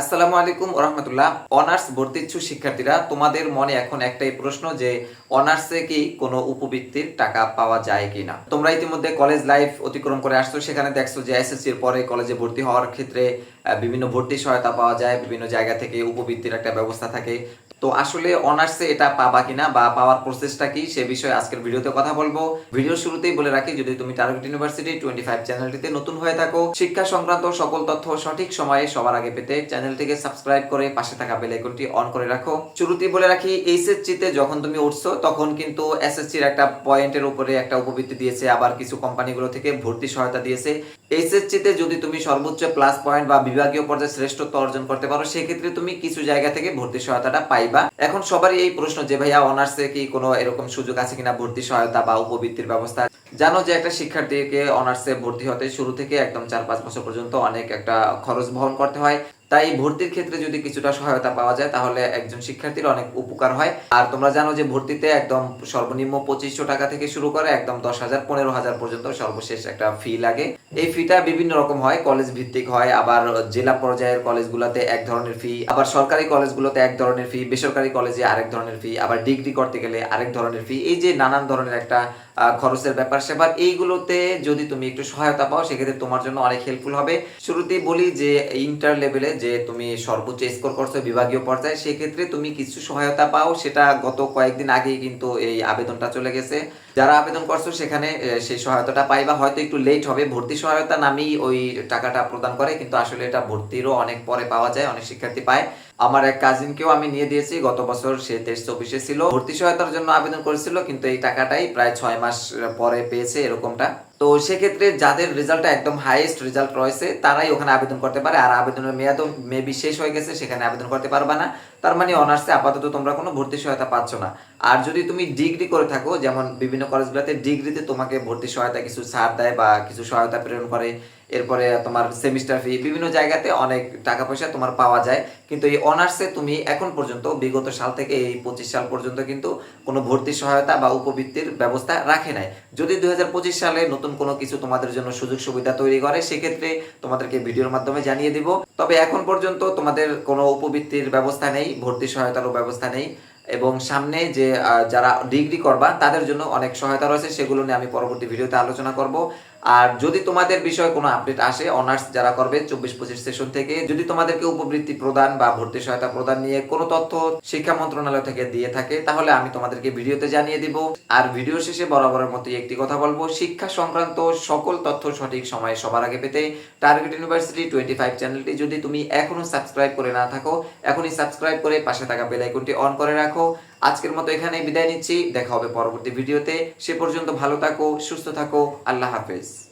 আসসালামু আলাইকুম রহমতুল্লাহ অনার্স ভর্তি ইচ্ছুক শিক্ষার্থীরা, তোমাদের মনে এখন একটাই প্রশ্ন যে, অনার্সে কি কোনো উপবৃত্তির টাকা পাওয়া যায় কি না তোমরা ইতিমধ্যে কলেজ লাইফ অতিক্রম করে আসছো, সেখানে দেখছ যে এসএসসি এর পরে কলেজে ভর্তি হওয়ার ক্ষেত্রে বিভিন্ন ভর্তি সহায়তা পাওয়া যায়, বিভিন্ন জায়গা থেকে উপবৃত্তির একটা ব্যবস্থা থাকে। তো আসলে অনার্সে এটা পাবা কিনা বা পাওয়ার প্রসেসটা কি, সে বিষয়ে আজকের ভিডিওতে কথা বলব। ভিডিওর শুরুতেই বলে রাখি, যদি তুমি টার্গেট ইউনিভার্সিটি টোয়েন্টি ফাইভ চ্যানেলটিতে নতুন হয়ে থাকো, শিক্ষা সংক্রান্ত সকল তথ্য সঠিক সময়ে সবার আগে পেতে চ্যানেলটিকে সাবস্ক্রাইব করে পাশে থাকা বেল আইকনটি অন করে রাখো। শুরুতেই বলে রাখি এইচএসসি তে যখন তুমি উঠছো, তখন কিন্তু এসএসসির একটা পয়েন্টের উপরে একটা উপবৃত্তি দিয়েছে, আবার কিছু কোম্পানিগুলো থেকে ভর্তি সহায়তা দিয়েছে। এইচএসসি তে যদি তুমি সর্বোচ্চ প্লাস পয়েন্ট বা বিভাগীয় পর্যায়ে শ্রেষ্ঠত্ব অর্জন করতে পারো, সেক্ষেত্রে তুমি কিছু জায়গা থেকে ভর্তি সহায়তাটা পাইবা। এখন সবারই এই প্রশ্ন যে, ভাইয়া অনার্সে কি কোনো এরকম সুযোগ আছে কিনা ভর্তি সহায়তা বা উপবৃত্তির ব্যবস্থা? জানো যে, একটা শিক্ষার্থীকে অনার্সে ভর্তি হতে শুরু থেকে একদম চার পাঁচ বছর পর্যন্ত অনেক একটা খরচ বহন করতে হয়। তাই ভর্তির ক্ষেত্রে যদি কিছুটা সহায়তা পাওয়া যায়, তাহলে একজন শিক্ষার্থীর অনেক উপকার হয়। আর তোমরা জানো যে ভর্তিতে একদম সর্বনিম্ন পঁচিশশো টাকা থেকে শুরু করে একদম দশ হাজার, পনেরো হাজার পর্যন্ত সর্বশেষ একটা ফি লাগে। এই ফিটা বিভিন্ন রকম হয়, কলেজ ভিত্তিক হয়, আবার জেলা পর্যায়ের কলেজগুলোতে এক ধরনের ফি, আবার সরকারি কলেজগুলোতে এক ধরনের ফি, বেসরকারি কলেজে আরেক ধরনের ফি, আবার ডিগ্রি করতে গেলে আরেক ধরনের ফি। এই যে নানান ধরনের একটা খরচের ব্যাপার সেবার। এইগুলোতে যদি তুমি একটু সহায়তা পাও, সেক্ষেত্রে তোমার জন্য অনেক হেল্পফুল হবে। শুরুতেই বলি যে ইন্টার লেভেলে যে তুমি সর্বোচ্চ স্কোর করছ বিভাগীয় পর্যায়ে, সেক্ষেত্রে তুমি কিছু সহায়তা পাও। সেটা গত কয়েকদিন আগেই কিন্তু এই আবেদনটা চলে গেছে। যারা আবেদন করছ, সেখানে সেই সহায়তাটা পাইবা। হয়তো একটু লেট হবে, ভর্তি সহায়তা নামেই ওই টাকাটা প্রদান করে, কিন্তু আসলে এটা ভর্তিরও অনেক পরে পাওয়া যায়, অনেক শিক্ষার্থী পায়। আমার এক কাজিনকেও আমি নিয়ে দিয়েছি। গত বছর সে তেইশ চব্বিশে ছিল। ভর্তি সহায়তার জন্য আবেদন করেছিল, কিন্তু এই টাকাটাই প্রায় ছয় মাস পরে পেয়েছে এরকমটা। তো সেক্ষেত্রে যাদের রেজাল্টটা একদম হাইয়েস্ট রেজাল্ট রয়েছে, তারাই ওখানে আবেদন করতে পারে। আর আবেদনের মেয়াদও মেবি শেষ হয়ে গেছে, সেখানে আবেদন করতে পারবা না। তার মানে অনার্সে আপাতত তোমরা কোনো ভর্তি সহায়তা পাচ্ছ না। আর যদি তুমি ডিগ্রি করে থাকো, যেমন বিভিন্ন কলেজগুলোতে ডিগ্রিতে তোমাকে ভর্তি সহায়তা কিছু ছাড় দেয় বা কিছু সহায়তা প্রেরণ করে। এরপরে তোমার সেমিস্টার ফি বিভিন্ন জায়গাতে অনেক টাকা পয়সা তোমার পাওয়া যায়। কিন্তু এই অনার্সে তুমি এখন পর্যন্ত, বিগত সাল থেকে এই পঁচিশ সাল পর্যন্ত কিন্তু কোনো ভর্তি সহায়তা বা উপবৃত্তির ব্যবস্থা রাখে নাই। যদি দু হাজার পঁচিশ সালে নতুন কোনো কিছু তোমাদের জন্য সুযোগ সুবিধা তৈরি করে, সেক্ষেত্রে তোমাদেরকে ভিডিওর মাধ্যমে জানিয়ে দিব। তবে এখন পর্যন্ত তোমাদের কোনো উপবৃত্তির ব্যবস্থা নেই, ভর্তি সহায়তারও ব্যবস্থা নেই এবং সামনে যে যারা ডিগ্রি করবা, তাদের জন্য অনেক সহায়তা রয়েছে, সেগুলো নিয়ে আমি পরবর্তী ভিডিওতে আলোচনা করব। আর যদি তোমাদের বিষয়ে কোনো আপডেট আসে অনার্স যারা করবে চব্বিশ পঁচিশ সেশন থেকে, যদি তোমাদেরকে উপবৃত্তি প্রদান বা ভর্তি সহায়তা প্রদান নিয়ে কোনো তথ্য শিক্ষা মন্ত্রণালয় থেকে দিয়ে থাকে, তাহলে আমি তোমাদেরকে ভিডিওতে জানিয়ে দিব। আর ভিডিও শেষে বরাবরের মতো একটি কথা বলব, শিক্ষা সংক্রান্ত সকল তথ্য সঠিক সময়ে সবার আগে পেতে টার্গেট ইউনিভার্সিটি টোয়েন্টি ফাইভ চ্যানেলটি যদি তুমি এখনও সাবস্ক্রাইব করে না থাকো, এখনই সাবস্ক্রাইব করে পাশে থাকা বেল আইকনটি অন করে রাখো। আজকের মতো এখানেই বিদায় নিচ্ছি। দেখা হবে পরবর্তী ভিডিওতে। সে পর্যন্ত ভালো থাকো, সুস্থ থাকো। আল্লাহ হাফেজ।